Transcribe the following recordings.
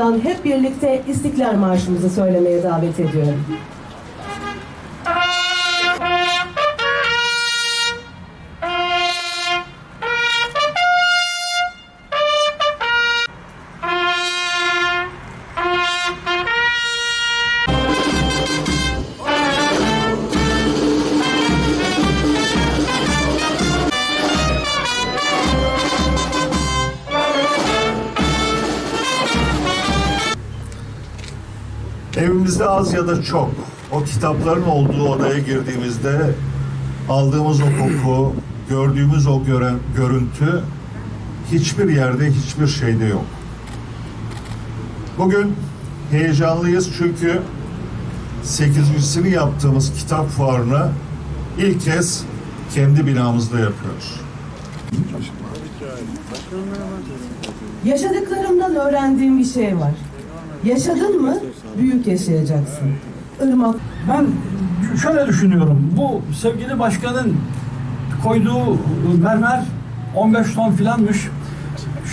ardından hep birlikte İstiklal Marşımızı söylemeye davet ediyorum. Evimizde az ya da çok o kitapların olduğu odaya girdiğimizde aldığımız o koku, gördüğümüz o gören, görüntü hiçbir yerde, hiçbir şeyde yok. Bugün heyecanlıyız çünkü 8.sini yaptığımız kitap fuarını ilk kez kendi binamızda yapıyoruz. Yaşadıklarımdan öğrendiğim bir şey var. Yaşadın mı büyük yaşayacaksın. Irmak Ben şöyle düşünüyorum. Bu sevgili başkanın koyduğu mermer 15 ton filanmış.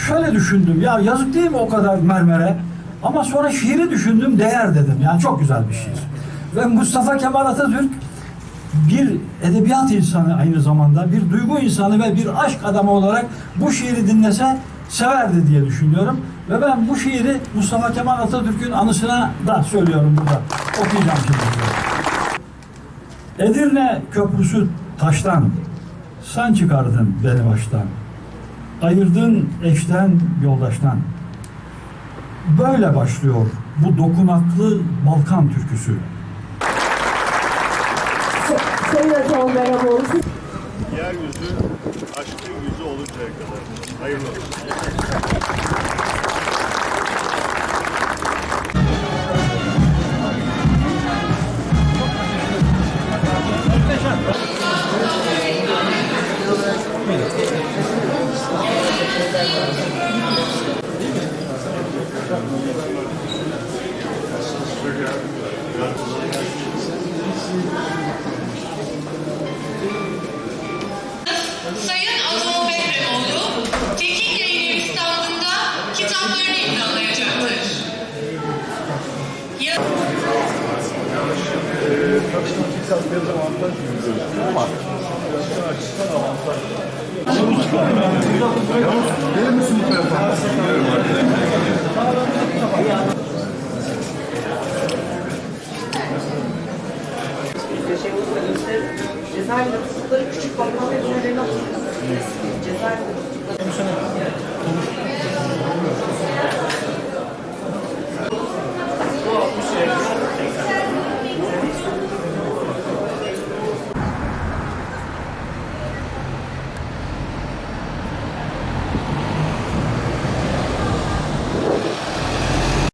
Şöyle düşündüm. Ya yazık değil mi o kadar mermere? Ama sonra şiiri düşündüm. Değer dedim. Yani çok güzel bir şiir. Ve Mustafa Kemal Atatürk bir edebiyat insanı aynı zamanda bir duygu insanı ve bir aşk adamı olarak bu şiiri dinlese severdi diye düşünüyorum. Ve ben bu şiiri Mustafa Kemal Atatürk'ün anısına da söylüyorum burada. Okuyacağım şimdi. Edirne köprüsü taştan, sen çıkardın beni baştan. Ayırdın eşten, yoldaştan. Böyle başlıyor bu dokunaklı Balkan türküsü. Sayın Merhamoğlu siz Yeryüzü aşkın yüzü oluncaya kadar. Hayırlı olsun. Sayın Esas biraz avantaj gibi ama yaşa açısından avantaj. Yavuz, gelir misin bu tarafa? Cezaevinde tutukları küçük bakma ve bunun üzerine tutukları. Cezaevinde tutukları.